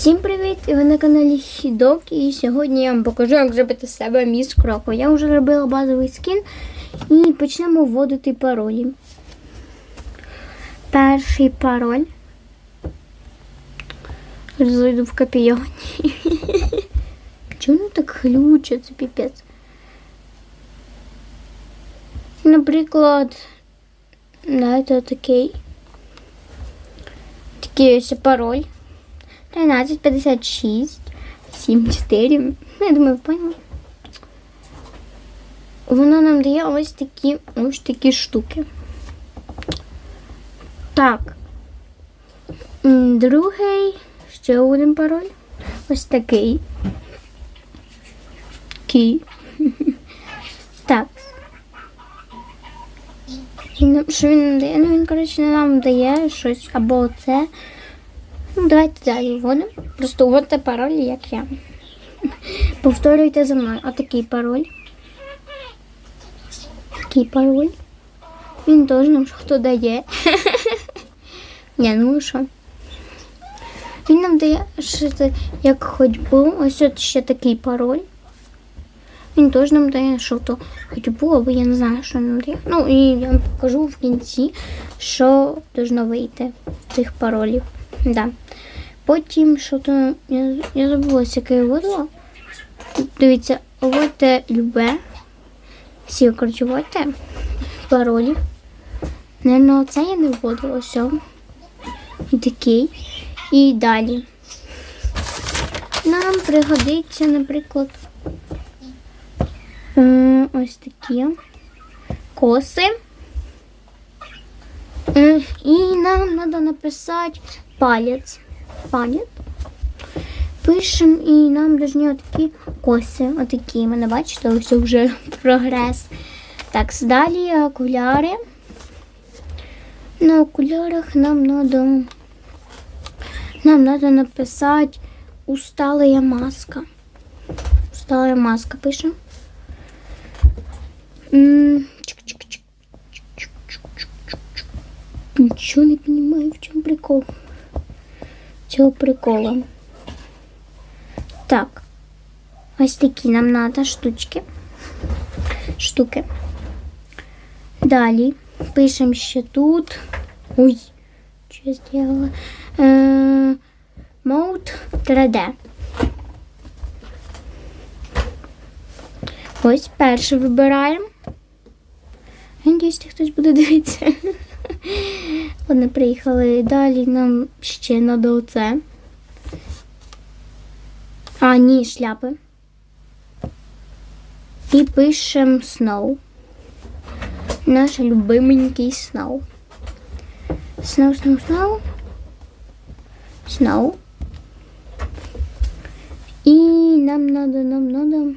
Всім привіт! І ви на каналі Хідок. І сьогодні я вам покажу, як зробити себе міс кроку. Я вже робила базовий скін і почнемо вводити паролі. Перший пароль. Зайду в копійоні. Чому так хлюче, це піпець? Наприклад, дайте такий. Такий ось пароль. 1356 74. Ну, Я думаю, ви поняли. Воно нам дає ось такі ось такі штуки. Так. Другий, ще один пароль. Ось такий. Кій. Так. Що він нам дає? Ну він, коротше, нам дає щось або це. Ну, давайте далі вводимо. Просто вводьте пароль, як я. Повторюйте за мною. Отакий пароль. Такий пароль. Він теж нам хто дає. Ні, ну що. Він нам дає що це, як ходьбу. Ось от ще такий пароль. Він теж нам дає що то ходьбу, або я не знаю, що нам дає. Ну і я вам покажу в кінці, що должно вийти з цих паролів. Да. Потім що то я, я забулася, яке вводила. Дивіться, вводьте любе. Всі коротше, вводьте паролі. Наверно, це я не вводила все. І такий. І далі. Нам пригодиться, наприклад, е, ось такі коси. Е, І нам треба написати палець. Палець. Пишемо і нам должні отакі коси. Отакі. Мене бачите, ось вже прогрес. Так, далі окуляри. На окулярах нам треба нам надо написати усталая маска. Усталая маска пишемо. Ничего не понимаю, в чем прикол цього прикола. Так, ось такі нам надо штучки. Штуки. Далі пишемо ще тут. Ой, що я зробила? Е, Mode 3D. Ось перше вибираємо. Надіюсь, хтось буде дивитися. Ладно, приїхали. Далі нам ще треба оце. А, ні, шляпи. І пишемо Snow. Наш любименький Snow. Snow, Snow, Snow. Snow. І нам надо, нам надо.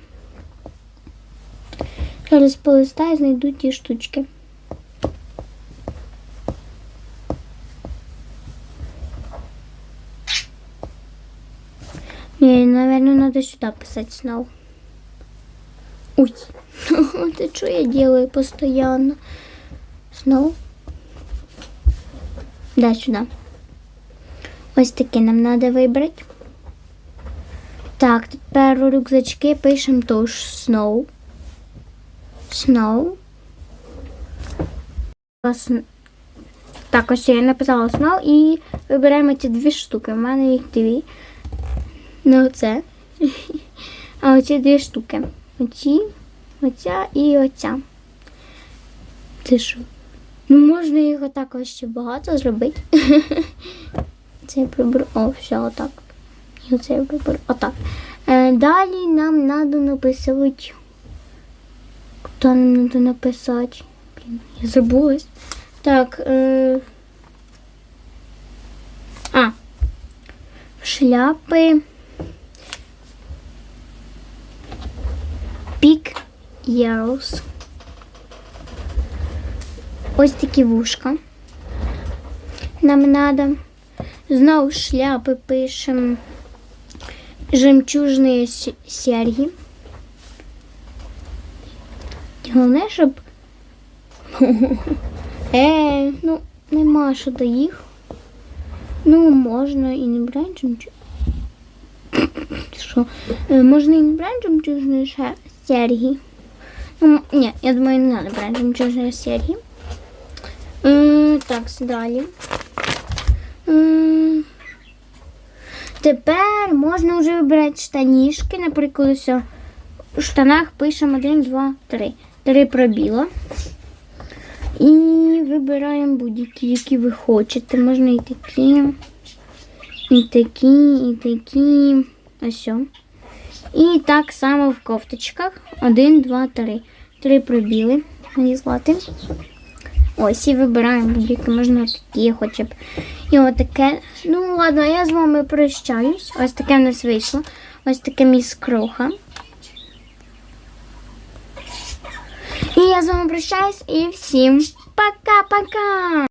Зараз полистаю, знайду ті штучки. Не, наверное, надо сюда писать снова. Ой, это что я делаю постоянно? Снова? Да, сюда. Ось такі нам надо вибрати. Так, тепер у рюкзачки пишемо тож Snow. Snow. Так, ось я написала Snow і вибираємо ці дві штуки. У мене їх дві. Не оце. А оці дві штуки. Оці, оця і оця. Це що? Ну, можна їх отак ще багато зробити. Це я приберу. О, все, отак. І оце я приберу. Отак. Е, далі нам треба написати. Куди нам треба написати? Блін, я забулась. Так. Е... А. Шляпи. Ears. Ось такі вушка. Нам надо. Знову шляпи пишемо. Жемчужні серьги. Головне, щоб. Е, ну, нема що до їх. Ну, можна і не брати жемчуг. Що? Е, Можна і не брати жемчужні серьги. Ні, я думаю, не треба брати серьги. Е, Так, далі. Тепер можна вже вибирати штанішки. Наприклад, ось у штанах пишемо 1, 2, 3. Три пробіла. І вибираємо будь-які, які ви хочете. Можна і такі, і такі, і такі. Ось. І так само в кофточках. Один, два, три. Три пробіли. Надіслати. Ось і вибираємо будь-які, можна такі хоча б. І отаке. Ну ладно, я з вами прощаюсь. Ось таке в нас вийшло. Ось таке міс кроха. І я з вами прощаюсь і всім пока-пока!